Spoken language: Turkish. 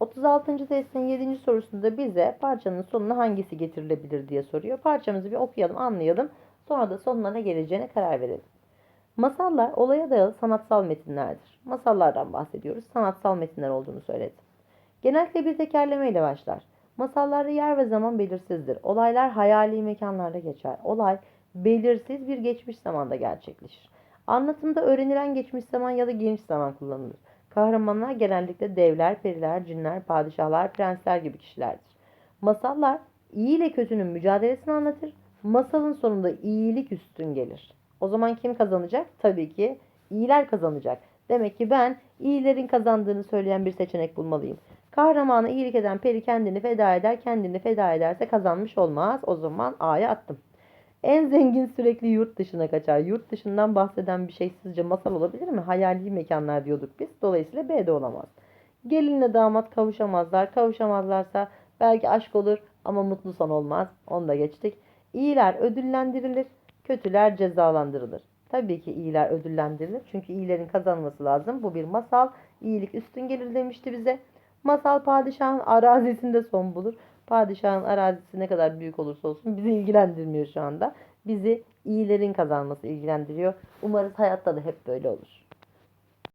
36. testin 7. sorusunda bize parçanın sonuna hangisi getirilebilir diye soruyor. Parçamızı bir okuyalım, anlayalım. Sonra da sonuna ne geleceğine karar verelim. Masallar olaya dayalı sanatsal metinlerdir. Masallardan bahsediyoruz. Sanatsal metinler olduğunu söyledim. Genellikle bir tekerleme ile başlar. Masallarda yer ve zaman belirsizdir. Olaylar hayali mekanlarda geçer. Olay belirsiz bir geçmiş zamanda gerçekleşir. Anlatımda öğrenilen geçmiş zaman ya da geniş zaman kullanılır. Kahramanlar genellikle devler, periler, cinler, padişahlar, prensler gibi kişilerdir. Masallar iyi ile kötünün mücadelesini anlatır. Masalın sonunda iyilik üstün gelir. O zaman kim kazanacak? Tabii ki iyiler kazanacak. Demek ki ben iyilerin kazandığını söyleyen bir seçenek bulmalıyım. Kahramana iyilik eden peri kendini feda eder, kendini feda ederse kazanmış olmaz. O zaman A'ya attım. En zengin sürekli yurt dışına kaçar. Yurt dışından bahseden bir şey sizce masal olabilir mi? Hayali mekanlar diyorduk biz. Dolayısıyla B de olamaz. Gelinle damat kavuşamazlar. Kavuşamazlarsa belki aşk olur ama mutlu son olmaz. Onu da geçtik. İyiler ödüllendirilir, kötüler cezalandırılır. Tabii ki iyiler ödüllendirilir. Çünkü iyilerin kazanması lazım. Bu bir masal. İyilik üstün gelir demişti bize. Masal padişahın arazisinde son bulur. Padişahın arazisi ne kadar büyük olursa olsun bizi ilgilendirmiyor şu anda. Bizi iyilerin kazanması ilgilendiriyor. Umarız hayatta da hep böyle olur.